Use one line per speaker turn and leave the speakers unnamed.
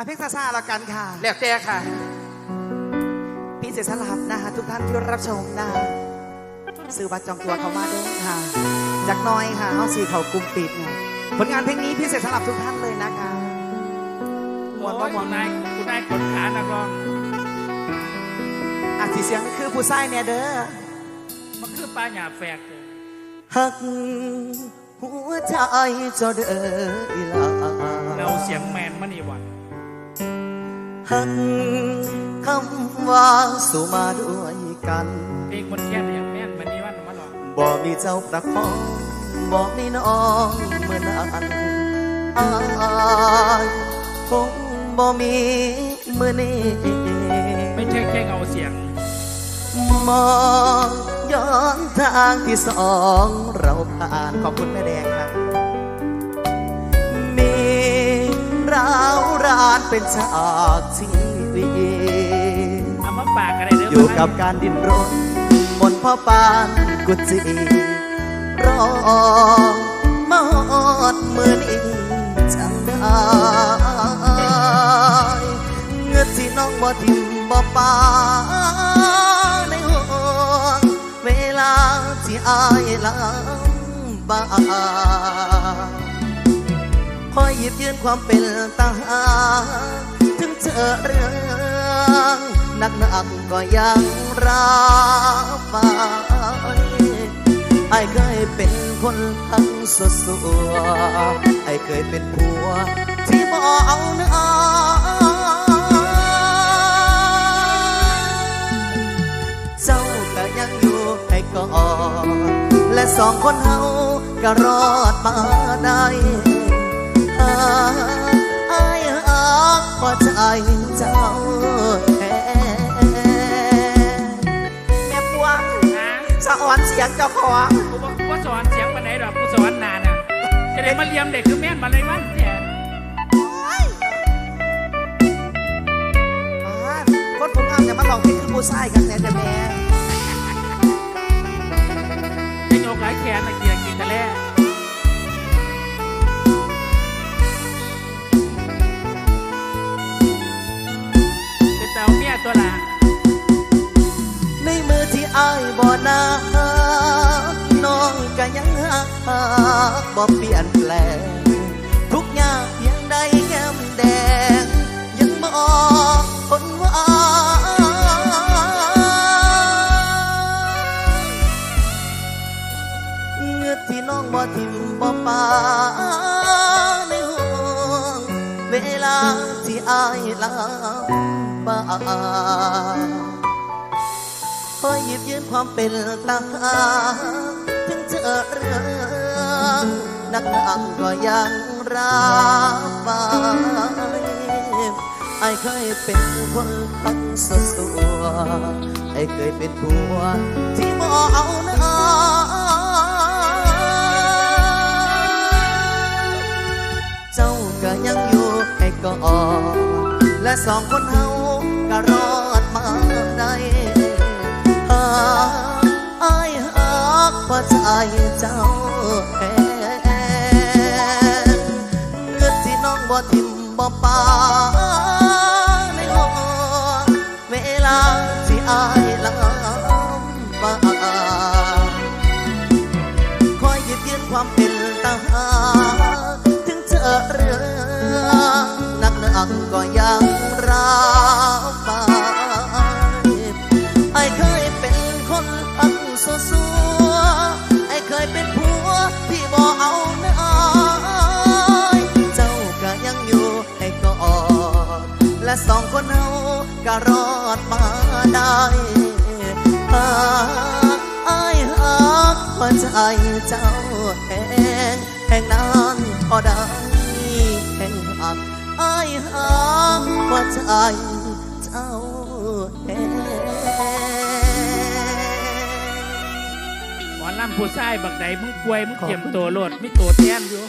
เอาเพลงซาซาละกันค่ะ
แล้วแต่ค่ะ
พี่เสียสลับนะคะทุกท่านที่รับชมนะคะซื้อบัตรจองตัวเขามาด้วยค่ะ จากหน้อยค่ะเอาสีเขากลุ่มปิดเนี่ยผลงานเพลงนี้พี่เสียสลับทุกท่านเลยนะคะม
โอ้
วน
ย
ว่าม
คุ
วน
ณนายคุณนายกดขานักร้อง
อาสีเสียงคือผู้ชายเนี่ยเด้อ
มันคือปลาหยาแฝกเลย
หักหัวใจเจ้าเด้ออีหลา
เราเสียงแมนมันนี่วัน
หักคำว่าสู่มาด้วยกัน
เพลงคนแค่เียงแมนมันนี่วันมาหรอก
บ่มีเจ้าประคองบ่มีน้องเมื่อนั้นอายคงบ่มีมือนี้
ไม่ใช่แค่เงาเสียง
มองย้อนทางที่สองเราผ่านขอบคุณแม่แดงครับ ราวรานเป็นฉากชีวิต
เอามาปากอะไรเด้อ
อยู่กับการดิ้นรนบนพ่อปานกุจีรอมาฮอดมือนี้จังได้เงินที่น้องบ่ทิมบ่ปาในห่วงเวลาที่อายลำบาก คอยหยิบยืนความเป็นตาหารถึงเจอเรื่องนักหนักก็ยังรับไปไอ้เคยเป็นคนทั้งสัวสัวไอ้เคยเป็นผัว ที่บเอาเนื้อเจ้าก็ยังอยู่ให้ก่อนและสองคนเฮาก็รอดมาได้ อายหักพอใจเจ้าแท้แม่ปวง
นะ
สะอ่อนเสียงเจ้าของ
กูบอกว่าสอนเสียงมาไหนดอกกูสอนนานอะจะได้มาเลี้ยมเด็กคือแม่นมาเลยมันเนี่ย
อ่าคนผมงามอย่ามาลองเพลงคือผู้ชายกันแน่แต่แม่
จะโยกหลายแขนตะเกียกกินทะเลเหั
กบ่เปลี่ยนแปลง ทุกอย่างเพียงใดแก้มแดง ยังบอกคนว่าเงือที่น้องบ่ทิมบ่ปาในห่วงเวลาที่อายลำบาคอยหยิบยืนความเป็นตาหาง เรื่องนักหนักก็ยังรับไปไอายเคยเป็นคนทั้งสัวสัวไอายเคยเป็นผัวที่บ่เอาเนื้อเจ้าก็ยังอยู่ให้ก่อนและสองคนเฮา บ่ปาในห้องเวลาที่อายลำบากคอยหยิบยืนความเป็นตาหาถึงเจอเรื่องหนักหนักก็ยังรัก สองคนเฮาก็รอดมาได้หากอายหักหัวใจเจ้าแห่งแห่งนั้นพอได้แห่งหักอายหักหัวใจเจ้าแห่ง
หมอลำผู้ชายบักใดมึงป่วยมึงเจียมตัวโลดไม่ตัวแทนอยู่